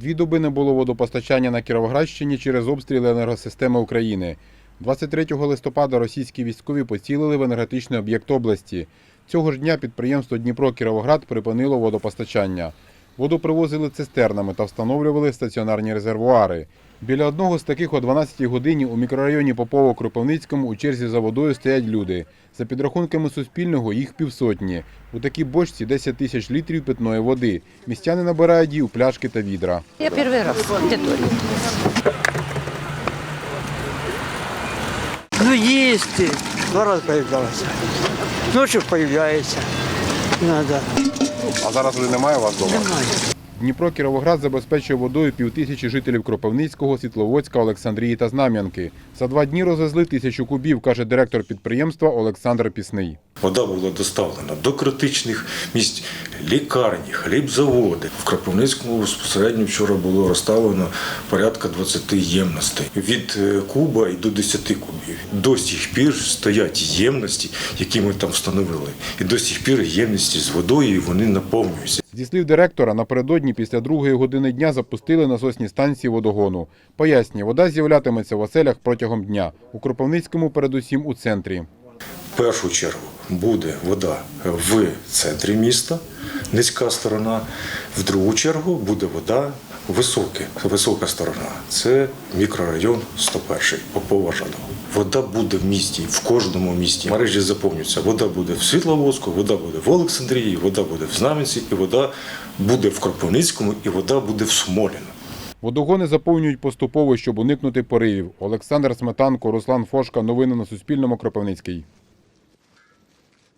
Дві доби не було водопостачання на Кіровоградщині через обстріли енергосистеми України. 23 листопада російські військові поцілили в енергетичний об'єкт області. Цього ж дня підприємство Дніпро-Кіровоград припинило водопостачання. Воду привозили цистернами та встановлювали стаціонарні резервуари. Біля одного з таких о 12-й годині у мікрорайоні Попово-Кропивницькому у черзі за водою стоять люди. За підрахунками Суспільного, їх півсотні. У такій бочці 10 тисяч літрів питної води. Містяни набирають її у пляшки та відра. Я первый раз. Ну, їсти. Два рази появлялася. Ночі появляється. Надо. А зараз вже немає у вас вдома? Немає. Дніпро Кіровоград забезпечує водою півтисячі жителів Кропивницького, Світловодська, Олександрії та Знам'янки. За два дні розвезли тисячу кубів, каже директор підприємства Олександр Пісний. Вода була доставлена до критичних місць лікарні, хлібзаводи. В Кропивницькому безпосередньо вчора було розставлено порядка 20 ємностей від е, куба і до 10 кубів. До сих пір стоять ємності, які ми там встановили. І до сих пір ємності з водою і вони наповнюються. Зі слів директора, напередодні після другої години дня запустили насосні станції водогону. Пояснює, вода з'являтиметься в оселях протягом дня. У Кропивницькому передусім у центрі. Першу чергу буде вода в центрі міста, низька сторона. В другу чергу буде вода висока, висока сторона. Це мікрорайон 101, Попова Жадова. Вода буде в місті, в кожному місті. Мережі заповнюються. Вода буде в Світловодську, вода буде в Олександрії, вода буде в Знам'янці, і вода буде в Кропивницькому, і вода буде в Смоліно. Водогони заповнюють поступово, щоб уникнути поривів. Олександр Сметанко, Руслан Фошка. Новини на Суспільному. Кропивницький.